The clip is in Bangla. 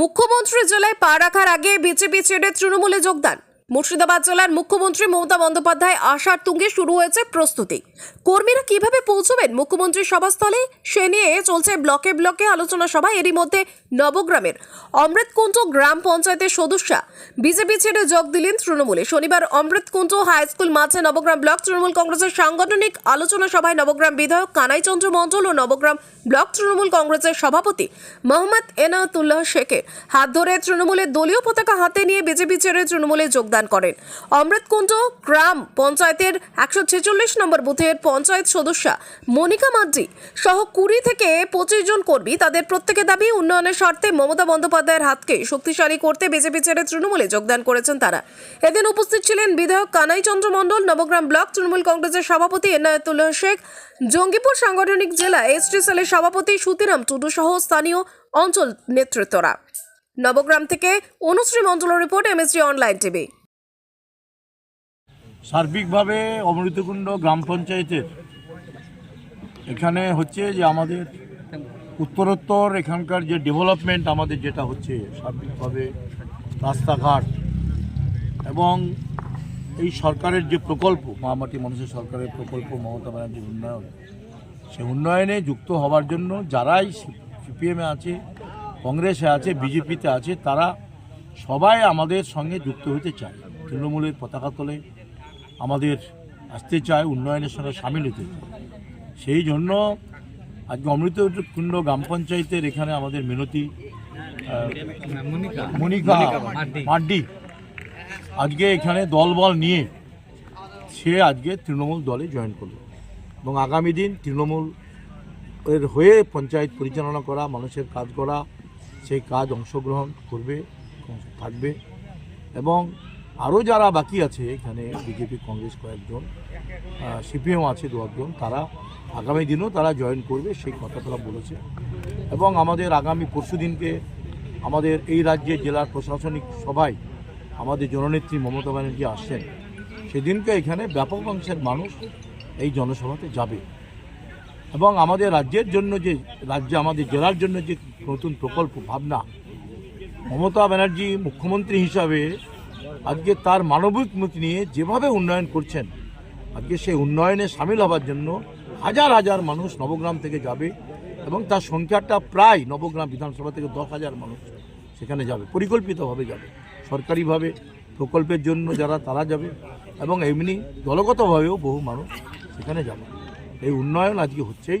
মুখ্যমন্ত্রী জেলায় পা রাখার আগে বিজেপি ছেড়ে তৃণমূলে যোগদান। মুর্শিদাবাদ জেলার মুখ্যমন্ত্রী মমতা বন্দ্যোপাধ্যায় আসার তুঙ্গে শুরু হয়েছে প্রস্তুতি। কর্মীরা কীভাবে পৌঁছবেন মুখ্যমন্ত্রীর সভাস্থলে, সে নিয়ে চলছে ব্লকে ব্লকে আলোচনা সভা, এরই মধ্যে নবগ্রামের অমৃতকুঞ্জ গ্রাম পঞ্চায়েতের সদস্যা বিজেপি ছেড়ে যোগ দিলেন তৃণমূলে। শনিবার অমৃতকুঞ্জ হাই স্কুল মাঠে নবগ্রাম ব্লক তৃণমূল কংগ্রেসের সাংগঠনিক আলোচনা সভায় নবগ্রাম বিধায়ক কানাইচন্দ্র মণ্ডল ও নবগ্রাম ব্লক তৃণমূল কংগ্রেসের সভাপতি মোহাম্মদ এনায়তুল্লাহ শেখের হাত ধরে তৃণমূলের দলীয় পতাকা হাতে নিয়ে বিজেপি ছেড়ে তৃণমূলে যোগদান করেন। অমৃতকুঞ্জ গ্রাম পঞ্চায়েতের একশো ছেচল্লিশ নম্বর বুথের পঞ্চায়েত সদস্যা মনিকা মাদ্রি সহ কুড়ি থেকে পঁচিশ জন কর্মী তাদের প্রত্যেকের দাবি উন্নয়নের স্বার্থে মমতা বন্দ্যোপাধ্যায়ের হাতকে শক্তিশালী করতে বিজেপি ছেড়ে তৃণমূলে যোগদান করেছেন তারা। এদিন উপস্থিত ছিলেন বিধায়ক কানাই চন্দ্র মণ্ডল, নবগ্রাম ব্লক তৃণমূল কংগ্রেসের সভাপতি এনায়তুল্লাহ শেখ, জঙ্গিপুর সাংগঠনিক জেলা এসটি সেলের সভাপতি সুতিরাম টুডু সহ স্থানীয় অঞ্চল নেতৃত্বরা। নবগ্রাম থেকে অনুশ্রী মণ্ডলের রিপোর্ট এমএসজি অনলাইন টিভি। সার্বিকভাবে অমৃতকুণ্ড গ্রাম পঞ্চায়েতের। এখানে হচ্ছে যে আমাদের উত্তরোত্তর এখানকার যে ডেভেলপমেন্ট আমাদের যেটা হচ্ছে সার্বিকভাবে রাস্তাঘাট এবং এই সরকারের যে প্রকল্প, মহামাটি মানুষের সরকারের প্রকল্প, মমতা ব্যানার্জির উন্নয়ন, সে উন্নয়নে যুক্ত হওয়ার জন্য যারাই সিপিএমে আছে, কংগ্রেসে আছে বিজেপিতে আছে, তারা সবাই আমাদের সঙ্গে যুক্ত হতে চায়। তৃণমূলের পতাকা তোলে আমাদের আসতে চায় উন্নয়নের সঙ্গে সামিল হতে চায়। সেই জন্য আজকে অমৃতকুণ্ড গ্রাম পঞ্চায়েতের এখানে আমাদের মিনতি মনিকা। মাড্ডি। আজকে এখানে দলবল নিয়ে সে আজকে তৃণমূল দলে জয়েন করল। এবং আগামী দিন তৃণমূল এর হয়ে পঞ্চায়েত পরিচালনা করা মানুষের কাজ করা সেই কাজ অংশগ্রহণ করবে থাকবে। এবং আরও যারা বাকি আছে এখানে, বিজেপি, কংগ্রেস কয়েকজন সিপিএম আছে দু একজন, তারা আগামী দিনেও তারা জয়েন করবে, সেই কথা তারা বলেছে। এবং আমাদের আগামী পরশু দিনকে আমাদের এই রাজ্যের জেলার প্রশাসনিক সভায় আমাদের জননেত্রী মমতা ব্যানার্জি আসছেন। সেদিনকে এখানে ব্যাপক অংশের মানুষ এই জনসভাতে যাবে। এবং আমাদের রাজ্যের জন্য যে, রাজ্যে আমাদের জেলার জন্য যে নতুন প্রকল্প, ভাবনা, মমতা ব্যানার্জি মুখ্যমন্ত্রী হিসাবে আজকে তার মানবিক মুক্তি নিয়ে যেভাবে উন্নয়ন করছেন, আজকে সেই উন্নয়নে সামিল হওয়ার জন্য হাজার হাজার মানুষ নবগ্রাম থেকে যাবে এবং তার সংখ্যাটা প্রায় নবগ্রাম বিধানসভা থেকে দশ হাজার মানুষ সেখানে যাবে, পরিকল্পিতভাবে যাবে, সরকারিভাবে, প্রকল্পের জন্য যারা তারা যাবে এবং এমনি দলগতভাবেও বহু মানুষ সেখানে যাবে। এই উন্নয়ন আজকে হচ্ছেই